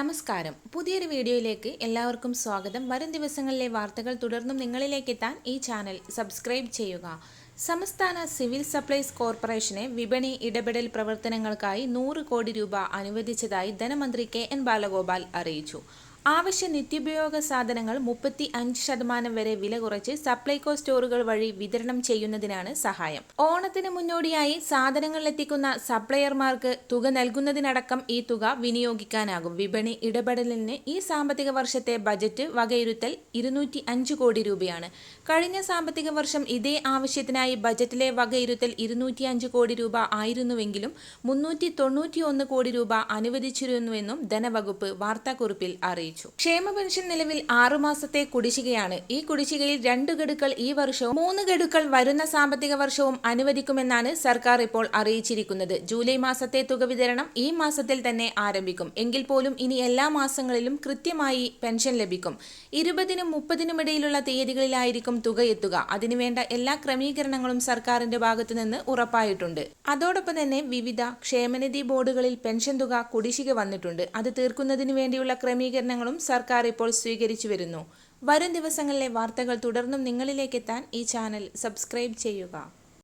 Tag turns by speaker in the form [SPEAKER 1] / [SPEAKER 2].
[SPEAKER 1] നമസ്കാരം. പുതിയൊരു വീഡിയോയിലേക്ക് എല്ലാവർക്കും സ്വാഗതം. വരും ദിവസങ്ങളിലെ വാർത്തകൾ തുടർന്നും നിങ്ങളിലേക്ക് എത്താൻ ഈ ചാനൽ സബ്സ്ക്രൈബ് ചെയ്യുക. സംസ്ഥാന സിവിൽ സപ്ലൈസ് കോർപ്പറേഷനെ വിപണി ഇടപെടൽ പ്രവർത്തനങ്ങൾക്കായി നൂറ് കോടി രൂപ അനുവദിച്ചതായി ധനമന്ത്രി കെ എൻ ബാലഗോപാൽ അറിയിച്ചു. ആവശ്യ നിത്യോപയോഗ സാധനങ്ങൾ മുപ്പത്തി അഞ്ച് ശതമാനം വരെ വില കുറച്ച് സപ്ലൈകോ സ്റ്റോറുകൾ വഴി വിതരണം ചെയ്യുന്നതിനാണ് സഹായം. ഓണത്തിന് മുന്നോടിയായി സാധനങ്ങൾ എത്തിക്കുന്ന സപ്ലയർമാർക്ക് തുക നൽകുന്നതിനടക്കം ഈ തുക വിനിയോഗിക്കാനാകും. വിപണി ഇടപെടലിന് ഈ സാമ്പത്തിക വർഷത്തെ ബജറ്റ് വകയിരുത്തൽ ഇരുന്നൂറ്റി അഞ്ച് കോടി രൂപയാണ്. കഴിഞ്ഞ സാമ്പത്തിക വർഷം ഇതേ ആവശ്യത്തിനായി ബജറ്റിലെ വകയിരുത്തൽ ഇരുന്നൂറ്റി അഞ്ച് കോടി രൂപ ആയിരുന്നുവെങ്കിലും മുന്നൂറ്റി തൊണ്ണൂറ്റി ഒന്ന് കോടി രൂപ അനുവദിച്ചിരുന്നുവെന്നും ധനവകുപ്പ് വാർത്താക്കുറിപ്പിൽ അറിയിച്ചു. ക്ഷേമ പെൻഷൻ നിലവിൽ ആറുമാസത്തെ കുടിശ്ശികയാണ്. ഈ കുടിശ്ശികയിൽ രണ്ട് ഗഡുക്കൾ ഈ വർഷവും മൂന്ന് ഗഡുക്കൾ വരുന്ന സാമ്പത്തിക വർഷവും അനുവദിക്കുമെന്നാണ് സർക്കാർ ഇപ്പോൾ അറിയിച്ചിരിക്കുന്നത്. ജൂലൈ മാസത്തെ തുക വിതരണം ഈ മാസത്തിൽ തന്നെ ആരംഭിക്കും. എങ്കിൽ പോലും ഇനി എല്ലാ മാസങ്ങളിലും കൃത്യമായി പെൻഷൻ ലഭിക്കും. ഇരുപതിനും മുപ്പതിനും ഇടയിലുള്ള തീയതികളിലായിരിക്കും തുക എത്തുക. അതിനുവേണ്ട എല്ലാ ക്രമീകരണങ്ങളും സർക്കാരിന്റെ ഭാഗത്തു നിന്ന് ഉറപ്പായിട്ടുണ്ട്. അതോടൊപ്പം തന്നെ വിവിധ ക്ഷേമനിധി ബോർഡുകളിൽ പെൻഷൻ തുക കുടിശ്ശിക വന്നിട്ടുണ്ട്. അത് തീർക്കുന്നതിന് വേണ്ടിയുള്ള ക്രമീകരണങ്ങളും സർക്കാർ ഇപ്പോൾ സ്വീകരിച്ചു വരുന്നു. വരും ദിവസങ്ങളിലെ വാർത്തകൾ തുടർന്നും നിങ്ങളിലേക്ക് എത്താൻ ഈ ചാനൽ സബ്സ്ക്രൈബ് ചെയ്യുക.